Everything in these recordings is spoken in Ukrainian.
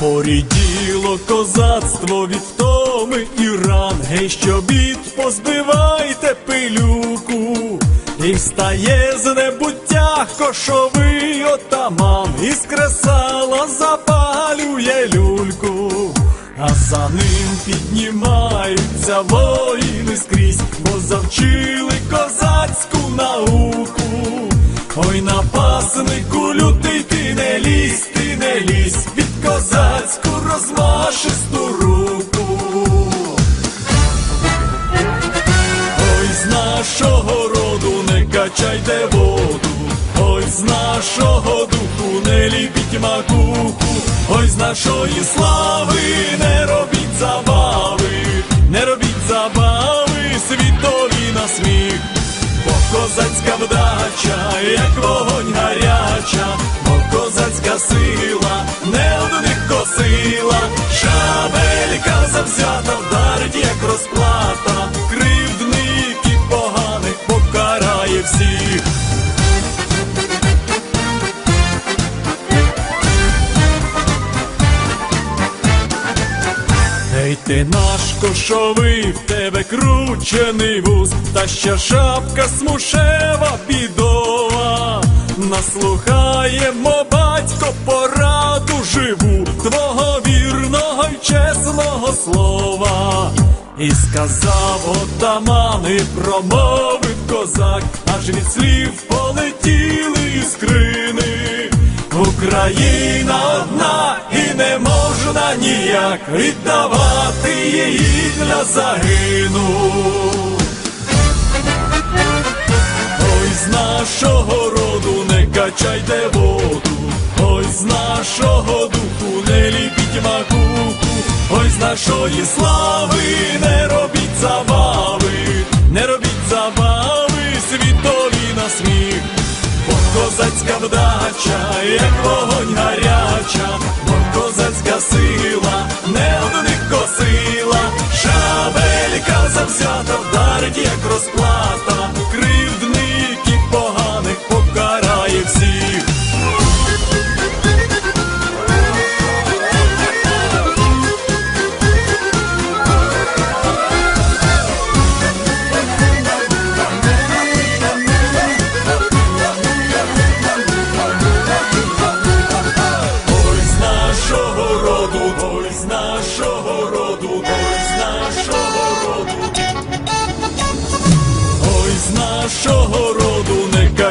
Поріділо козацтво від втоми і ран, гей, що бід позбивайте пилюку, і встає з небуття кошовий отаман, із кресала запалює люльку, а за ним піднімаються воїни скрізь, бо завчили козацьку науку. Ой, напаснику лютий ти не лізь, ти не лізь під козацьку розмашисту руку. Ой, з нашого роду не качайте воду, ой, з нашого духу не ліпіть макуху, ой, з нашої слави не робіть забави, не робіть забави, світові на сміх. Бо козацька вдача, Ей ти наш кошовий, в тебе кручений вуз, та ще шапка смушева бідова. Наслухаємо, батько, пораду живу, твого вірного й чесного слова. І сказав отаман, і промовив козак, аж від слів полетіли іскрини. Україна одна і не можна ніяк віддавати її для загину. Ой, з нашого роду не качайте воду, ой, з нашого духу не ліпіть макуху, ой, з нашої слави не робіть забави, не робіть забави, світові на сміх. Бо козацька вдача, як вогонь гаряча, розплата,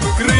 Україна!